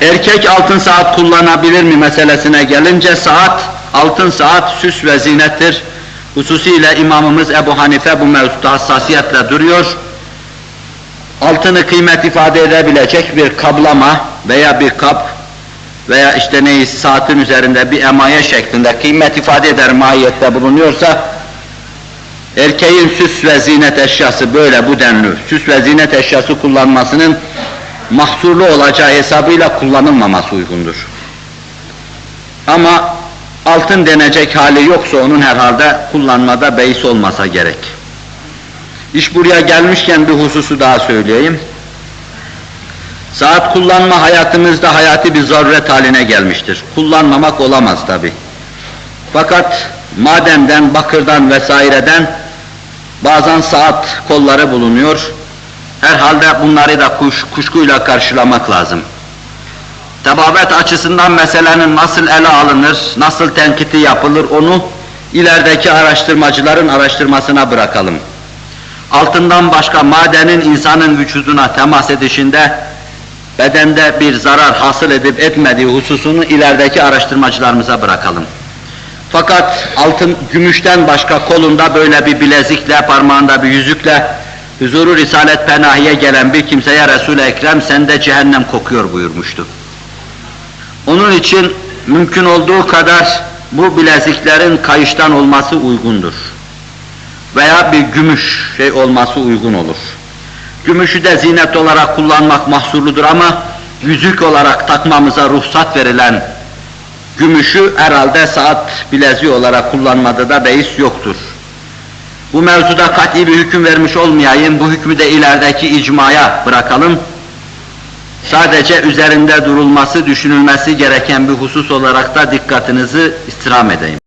Erkek altın saat kullanabilir mi meselesine gelince saat, altın saat süs ve zinettir. Hususiyle imamımız Ebu Hanife bu mevzuda hassasiyetle duruyor. Altını kıymet ifade edebilecek bir kablama veya bir kap veya işte neyse saatin üzerinde bir emaye şeklinde kıymet ifade eder mahiyette bulunuyorsa erkeğin süs ve zinet eşyası böyle bu denli süs ve zinet eşyası kullanmasının mahsurlu olacağı hesabıyla kullanılmaması uygundur. Ama altın denecek hali yoksa onun herhalde kullanmada beis olmasa gerek. İş buraya gelmişken bir hususu daha söyleyeyim. Saat kullanma hayatımızda hayati bir zaruret haline gelmiştir. Kullanmamak olamaz tabi. Fakat madenden, bakırdan vesaireden bazen saat kolları bulunuyor. Herhalde bunları da kuş, kuşkuyla karşılamak lazım. Tababet açısından meselenin nasıl ele alınır, nasıl tenkiti yapılır onu ilerideki araştırmacıların araştırmasına bırakalım. Altından başka madenin insanın vücuduna temas edişinde bedende bir zarar hasıl edip etmediği hususunu ilerideki araştırmacılarımıza bırakalım. Fakat altın gümüşten başka kolunda böyle bir bilezikle, parmağında bir yüzükle huzuru Risalet Penahi'ye gelen bir kimseye Resul-i Ekrem sende cehennem kokuyor buyurmuştu. Onun için mümkün olduğu kadar bu bileziklerin kayıştan olması uygundur. Veya bir gümüş şey olması uygun olur. Gümüşü de zinet olarak kullanmak mahsurludur ama yüzük olarak takmamıza ruhsat verilen gümüşü herhalde saat bileziği olarak kullanmada da beis yoktur. Bu mevzuda kat'i bir hüküm vermiş olmayayım, bu hükmü de ilerideki icmaya bırakalım. Sadece üzerinde durulması, düşünülmesi gereken bir husus olarak da dikkatinizi istirham edeyim.